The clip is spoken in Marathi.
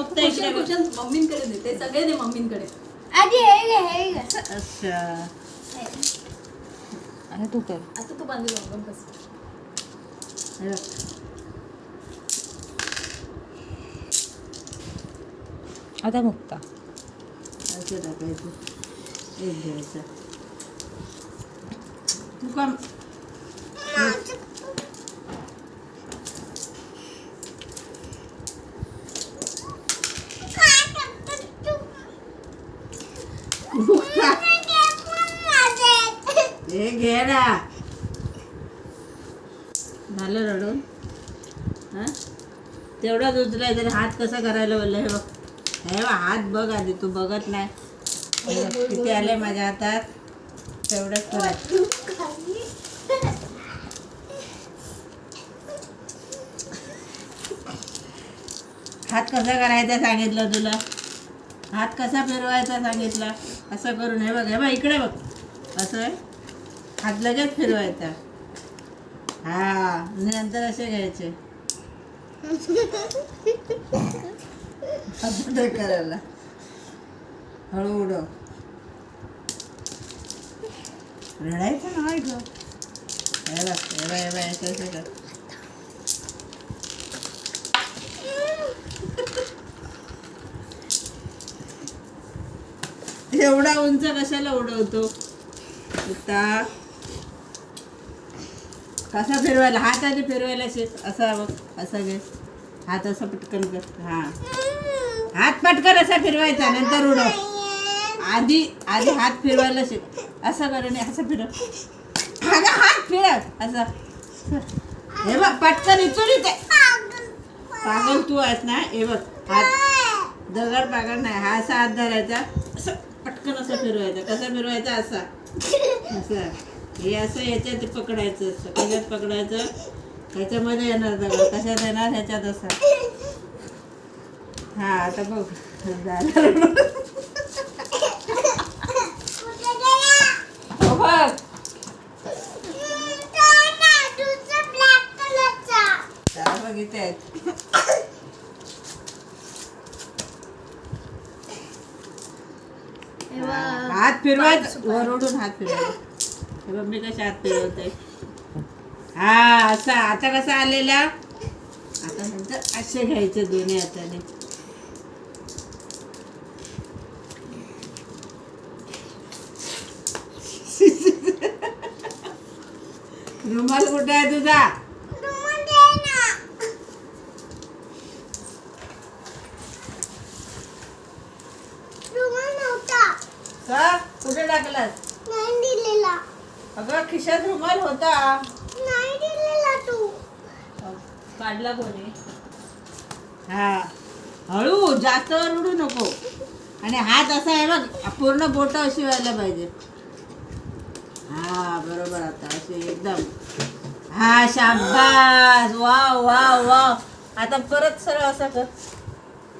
इकडे कुशन बघ. कुशन मम्मींकडे दे ते सगळे दे मम्मींकडे. आधी हे घे हे घे. अच्छा. आणि तू कर. आता तू बांधू गं बस. हे बघ. आता मुक्ता. असं टाकायचं एक घ्यायचा तू का मुक्ता हे झालं रडून? हां? तेवढाच उचलाय तरी हात कसा करायला बोलला? हे बघ. हे बघ हात बघ आधी तू बघत नाही. किती आले माझ्या हातात? तेवढंच करायचं हात कसा करायचा सांगितलं तुला? हात कसा फिरवायचा सांगितला? असं करून हे बघ हे बघ इकडे बघ. असं आहे? हात लगेच फिरवायचा. हा नंतर असे घ्यायचे. करायला. हळू उडव. रडायचं ना हो ग हे कर. एवढा उंच कशाला उडवतो? आता कसं फिरवायला हात आधी फिरवायला शेत असा बघ असा घे. हात असं पटकन कर हा. हात पटकन असा फिरवायचा नंतर उडव. आधी आधी हात फिरवायला शेत असं कर आणि असं फिरव. अगं हात फिरव असं. हे बघ पटकन इचून येते पागल तू आहेस ना हे बघ हात. दगड पागल नाही हा असा हात धरायचा असं पटकन असं फिरवायचा कसा फिरवायचा असा. असं. हे असं याच्यात पकडायचं कशात पकडायचं. ह्याच्यामध्ये येणार दगड कशात येणार? ह्याच्यात असं. हा आता बघ. हो बघ. त्याला बघ इथे आहेत. हात फिरवायचं वरडून हात फिरवायचा मी कशा हात फिरवते? हा असा आता कसा आलेला? आता नंतर असे घ्यायचे दोन्ही हाताने. रुमाल कुठे आहे तुझा? कुठे टाकलास? अगं खिशात रुमाल होता. काढला कोणी? हा. हळू जास्त रडू नको. आणि हात असा आहे बघ पूर्ण बोट अशी व्हायला पाहिजे. हा बरोबर आता अशी एकदम. हा शाबास. Wow wow wow. आता परत सरळ असं कर.